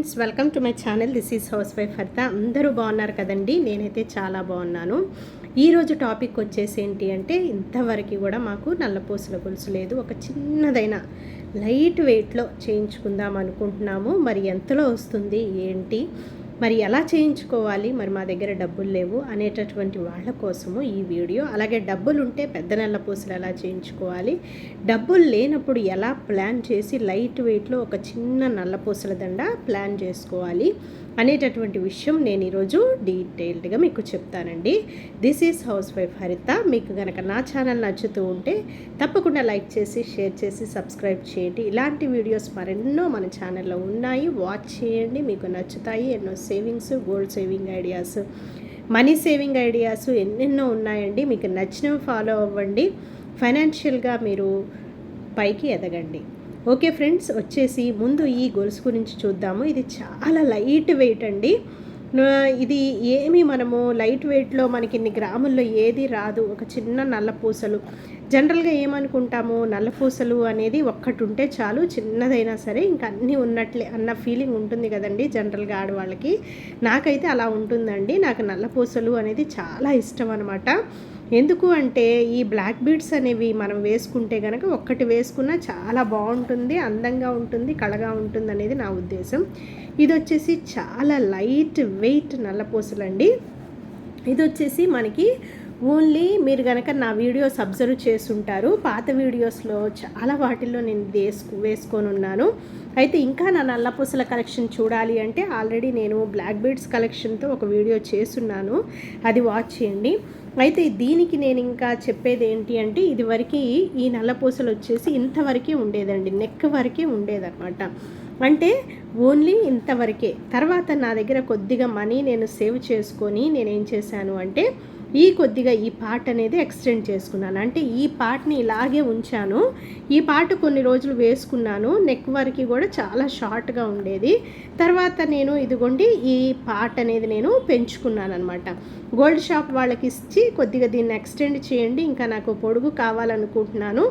Friends welcome to my channel. This is housewife Haritha అందరూ బాగున్నారు కదండి? నేనైతే చాలా బాగున్నాను. ఈరోజు టాపిక్ వచ్చేసి ఏంటి అంటే ఇంతవరకు కూడా మాకు నల్లపూసల గొలుసు లేదు. ఒక చిన్నదైన లైట్ వెయిట్లో చేయించుకుందాం అనుకుంటున్నాము. మరి ఎంతలో వస్తుంది? ఏంటి? మరి ఎలా చేయించుకోవాలి? మరి మా దగ్గర డబ్బులు లేవు అనేటటువంటి వాళ్ళ కోసము ఈ వీడియో. అలాగే డబ్బులు ఉంటే పెద్ద నెల పూసలు ఎలా చేయించుకోవాలి? డబ్బులు లేనప్పుడు ఎలా ప్లాన్ చేసి లైట్ వెయిట్లో ఒక చిన్న నల్ల పూసల దండ ప్లాన్ చేసుకోవాలి? అనేటటువంటి విషయం నేను ఈరోజు డీటెయిల్డ్గా మీకు చెప్తానండి. This is housewife Haritha. మీకు కనుక నా ఛానల్ నచ్చుతూ ఉంటే తప్పకుండా లైక్ చేసి షేర్ చేసి సబ్స్క్రైబ్ చేయండి. ఇలాంటి వీడియోస్ మరెన్నో మన ఛానల్లో ఉన్నాయి. వాచ్ చేయండి. మీకు నచ్చుతాయి. ఎన్నో savings gold saving ideas. Money saving ideas ఎన్నెన్నో ఉన్నాయండి. మీకు నచ్చినవి ఫాలో అవ్వండి. ఫైనాన్షియల్గా మీరు పైకి ఎదగండి. ఓకే ఫ్రెండ్స్ వచ్చేసి ముందు ఈ గొలుసు గురించి చూద్దాము. ఇది చాలా లైట్ వెయిట్ అండి. ఇది ఏమి మనము లైట్ వెయిట్లో మనకి ఇన్ని గ్రాముల్లో ఏది రాదు. ఒక చిన్న నల్ల పూసలు. జనరల్గా ఏమనుకుంటాము? నల్ల పూసలు అనేది ఒక్కటి ఉంటే చాలు చిన్నదైనా సరే ఇంకా అన్నీ ఉన్నట్లే అన్న ఫీలింగ్ ఉంటుంది కదండి జనరల్గా ఆడవాళ్ళకి. నాకైతే అలా ఉంటుందండి. నాకు నల్ల పూసలు అనేది చాలా ఇష్టం అనమాట ఎందుకు అంటే ఈ బ్లాక్ బీడ్స్ అనేవి మనం వేసుకుంటే కనుక ఒక్కటి వేసుకున్నా చాలా బాగుంటుంది అందంగా ఉంటుంది కళగా ఉంటుంది అనేది నా ఉద్దేశం. ఇది వచ్చేసి చాలా లైట్ వెయిట్ నల్లపూసలండి. ఇది వచ్చేసి మనకి ఓన్లీ మీరు కనుక నా వీడియోస్ అబ్జర్వ్ చేసుంటారు పాత వీడియోస్లో చాలా వాటిల్లో నేను వేసుకు వేసుకొని ఉన్నాను అయితే ఇంకా నా నల్లపూసల కలెక్షన్ చూడాలి అంటే ఆల్రెడీ నేను బ్లాక్ బీడ్స్ కలెక్షన్తో ఒక వీడియో చేస్తున్నాను. అది వాచ్ చేయండి. అయితే దీనికి నేను ఇంకా చెప్పేది ఏంటి అంటే ఇదివరకు ఈ నల్లపూసలు వచ్చేసి ఇంతవరకే ఉండేదండి. నెక్ వరకే ఉండేదన్నమాట. అంటే ఓన్లీ ఇంతవరకే. తర్వాత నా దగ్గర కొద్దిగా మనీ నేను సేవ్ చేసుకొని నేనేం చేశాను అంటే ఈ కొద్దిగా ఈ పార్ట్ అనేది ఎక్స్టెండ్ చేసుకున్నాను. అంటే ఈ పార్ట్ని ఇలాగే ఉంచాను. ఈ పార్ట్ కొన్ని రోజులు వేసుకున్నాను. నెక్ వరకు కూడా చాలా షార్ట్గా ఉండేది. తర్వాత నేను ఇదిగోండి ఈ పార్ట్ అనేది నేను పెంచుకున్నాను అనమాట గోల్డ్ షాప్ వాళ్ళకి ఇచ్చి కొద్దిగా దీన్ని ఎక్స్టెండ్ చేయండి. ఇంకా నాకు పొడుగు కావాలనుకుంటున్నాను.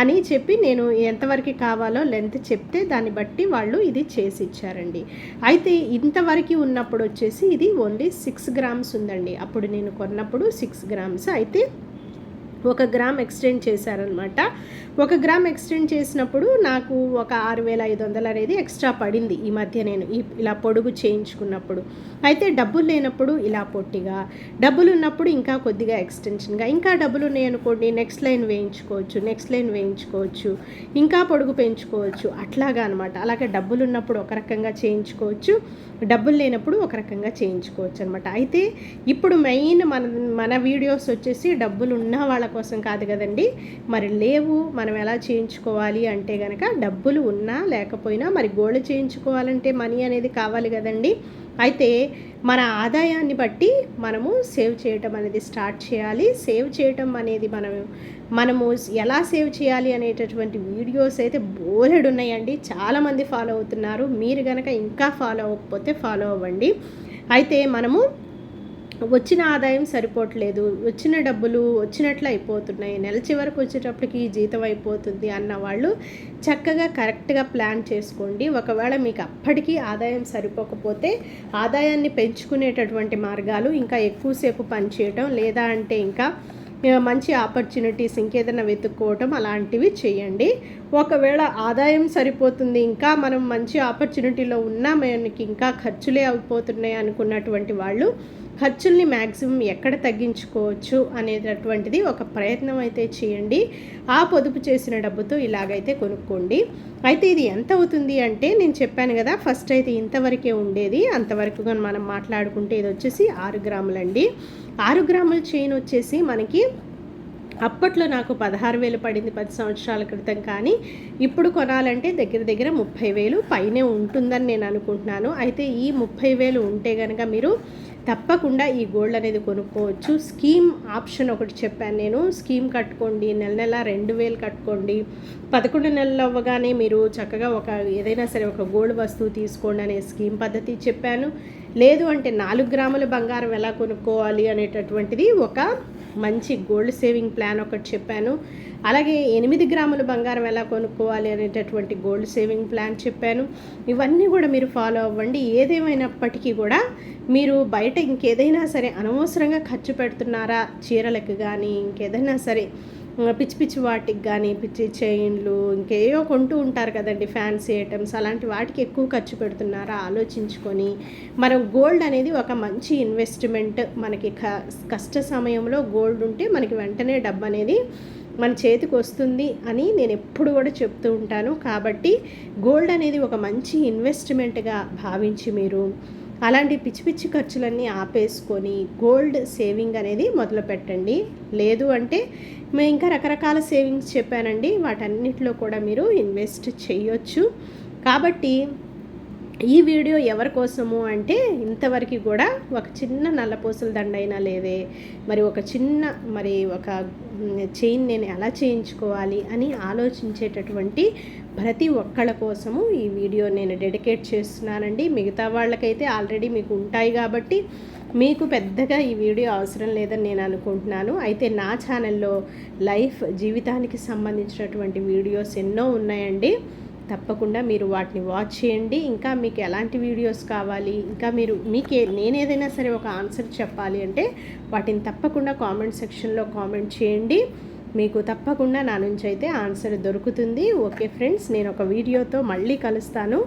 అని చెప్పి నేను ఎంతవరకు కావాలో లెంత్ చెప్తే దాన్ని బట్టి వాళ్ళు ఇది చేసి ఇచ్చారండి అయితే ఇంతవరకు ఉన్నప్పుడు వచ్చేసి ఇది ఓన్లీ సిక్స్ గ్రామ్స్ ఉందండి. అప్పుడు నేను కొన్నప్పుడు సిక్స్ గ్రామ్స్. అయితే ఒక గ్రామ్ ఎక్స్టెండ్ చేశారనమాట ఒక గ్రామ్ ఎక్స్టెండ్ చేసినప్పుడు నాకు ఒక ఆరు వేల ఐదు వందలు అనేది ఎక్స్ట్రా పడింది ఈ మధ్య నేను ఇలా పొడుగు చేయించుకున్నప్పుడు. అయితే డబ్బులు లేనప్పుడు ఇలా పొట్టిగా డబ్బులు ఉన్నప్పుడు ఇంకా కొద్దిగా ఎక్స్టెన్షన్గా ఇంకా డబ్బులు ఉన్నాయనుకోండి నెక్స్ట్ లైన్ వేయించుకోవచ్చు నెక్స్ట్ లైన్ వేయించుకోవచ్చు ఇంకా పొడుగు పెంచుకోవచ్చు అట్లాగా అనమాట అలాగే డబ్బులు ఉన్నప్పుడు ఒక రకంగా చేయించుకోవచ్చు డబ్బులు లేనప్పుడు ఒక రకంగా చేయించుకోవచ్చు అనమాట అయితే ఇప్పుడు మెయిన్ మన మన వీడియోస్ వచ్చేసి డబ్బులు ఉన్న వాళ్ళ కోసం కాదు కదండి. మరి లేవు మనం ఎలా చేయించుకోవాలి అంటే కనుక డబ్బులు ఉన్నా లేకపోయినా మరి గోల్డ్ చేయించుకోవాలంటే మనీ అనేది కావాలి కదండి. అయితే మన ఆదాయాన్ని బట్టి మనము సేవ్ చేయటం అనేది స్టార్ట్ చేయాలి. సేవ్ చేయటం అనేది మనం మనము ఎలా సేవ్ చేయాలి అనేటటువంటి వీడియోస్ అయితే బోలెడు ఉన్నాయండి. చాలామంది ఫాలో అవుతున్నారు. మీరు కనుక ఇంకా ఫాలో అవ్వకపోతే ఫాలో అవ్వండి. అయితే మనము వచ్చిన ఆదాయం సరిపోవట్లేదు వచ్చిన డబ్బులు వచ్చినట్లు అయిపోతున్నాయి నెల చివరికి వచ్చేటప్పటికి జీతం అయిపోతుంది అన్న వాళ్ళు చక్కగా కరెక్ట్గా ప్లాన్ చేసుకోండి. ఒకవేళ మీకు అప్పటికీ ఆదాయం సరిపోకపోతే ఆదాయాన్ని పెంచుకునేటటువంటి మార్గాలు ఇంకా ఎక్కువసేపు పనిచేయటం లేదా అంటే ఇంకా మంచి ఆపర్చునిటీస్ ఇంకేదైనా వెతుక్కోవటం అలాంటివి చేయండి. ఒకవేళ ఆదాయం సరిపోతుంది ఇంకా మనం మంచి ఆపర్చునిటీలో ఉన్నా మనకి ఇంకా ఖర్చులే అయిపోతున్నాయి అనుకున్నటువంటి వాళ్ళు ఖర్చుల్ని మ్యాక్సిమం ఎక్కడ తగ్గించుకోవచ్చు అనేటటువంటిది ఒక ప్రయత్నం అయితే చేయండి. ఆ పొదుపు చేసిన డబ్బుతో ఇలాగైతే కొనుక్కోండి. అయితే ఇది ఎంత అవుతుంది అంటే నేను చెప్పాను కదా ఫస్ట్ అయితే ఇంతవరకే ఉండేది. అంతవరకు మనం మాట్లాడుకుంటే ఇది వచ్చేసి ఆరు గ్రాములండి. ఆరు గ్రాముల చైన్ వచ్చేసి మనకి అప్పట్లో నాకు పదహారు వేలు పడింది పది సంవత్సరాల క్రితం కానీ ఇప్పుడు కొనాలంటే దగ్గర దగ్గర ముప్పై వేలు పైనే ఉంటుందని నేను అనుకుంటున్నాను. అయితే ఈ ముప్పై వేలు ఉంటే కనుక మీరు తప్పకుండా ఈ గోల్డ్ అనేది కొనుక్కోవచ్చు. స్కీమ్ ఆప్షన్ ఒకటి చెప్పాను నేను. స్కీమ్ కట్టుకోండి నెల నెల రెండు వేలు కట్టుకోండి. పదకొండు నెలలు అవ్వగానే మీరు చక్కగా ఒక ఏదైనా సరే ఒక గోల్డ్ వస్తువు తీసుకోండి అనే స్కీమ్ పద్ధతి చెప్పాను. లేదు అంటే నాలుగు గ్రాముల బంగారం ఎలా కొనుక్కోవాలి అనేటటువంటిది ఒక మంచి గోల్డ్ సేవింగ్ ప్లాన్ ఒకటి చెప్పాను. అలాగే ఎనిమిది గ్రాముల బంగారం ఎలా కొనుక్కోవాలి అనేటటువంటి గోల్డ్ సేవింగ్ ప్లాన్ చెప్పాను. ఇవన్నీ కూడా మీరు ఫాలో అవ్వండి. ఏదేమైనప్పటికీ కూడా మీరు బయట ఇంకేదైనా సరే అనవసరంగా ఖర్చు పెడుతున్నారా చీరలకు కానీ ఇంకేదైనా సరే పిచ్చి పిచ్చి వాటికి కానీ పిచ్చి చైన్లు ఇంకేవో కొంటూ ఉంటారు కదండి ఫ్యాన్సీ ఐటమ్స్. అలాంటి వాటికి ఎక్కువ ఖర్చు పెడుతున్నారా? ఆలోచించుకొని. మనం గోల్డ్ అనేది ఒక మంచి ఇన్వెస్ట్మెంట్. మనకి కష్ట సమయంలో గోల్డ్ ఉంటే మనకి వెంటనే డబ్బు అనేది మన చేతికి వస్తుంది అని నేను ఎప్పుడు కూడా చెప్తూ ఉంటాను. కాబట్టి గోల్డ్ అనేది ఒక మంచి ఇన్వెస్ట్మెంట్గా భావించి మీరు అలాంటి పిచ్చి పిచ్చి ఖర్చులన్నీ ఆపేసుకొని గోల్డ్ సేవింగ్ అనేది మొదలు పెట్టండి. లేదు అంటే మేము ఇంకా రకరకాల సేవింగ్స్ చెప్పానండి. వాటన్నిటిలో కూడా మీరు ఇన్వెస్ట్ చేయొచ్చు. కాబట్టి ఈ వీడియో ఎవరి కోసము అంటే ఇంతవరకు కూడా ఒక చిన్న నల్లపూసల దండ అయినా లేదే మరి ఒక చిన్న మరి ఒక చైన్ నేను ఎలా చేయించుకోవాలి అని ఆలోచించేటటువంటి ప్రతి ఒక్కళ్ళ కోసము ఈ వీడియో నేను డెడికేట్ చేస్తున్నానండి. మిగతా వాళ్ళకైతే ఆల్రెడీ మీకు ఉంటాయి కాబట్టి మీకు పెద్దగా ఈ వీడియో అవసరం లేదని నేను అనుకుంటున్నాను. అయితే నా ఛానల్లో లైఫ్ జీవితానికి సంబంధించినటువంటి వీడియోస్ ఎన్నో ఉన్నాయండి. తప్పకుండా మీరు వాటిని వాచ్ చేయండి. ఇంకా మీకు ఎలాంటి వీడియోస్ కావాలి? ఇంకా మీరు మీకే నేను ఏదైనా సరే ఒక ఆన్సర్ చెప్పాలి అంటే వాటిని తప్పకుండా కామెంట్ సెక్షన్లో కామెంట్ చేయండి. మీకు తప్పకుండా నా నుంచి అయితే ఆన్సర్ దొరుకుతుంది. ఓకే ఫ్రెండ్స్ నేను ఒక వీడియోతో మళ్ళీ కలుస్తాను.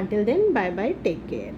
Until then bye bye take care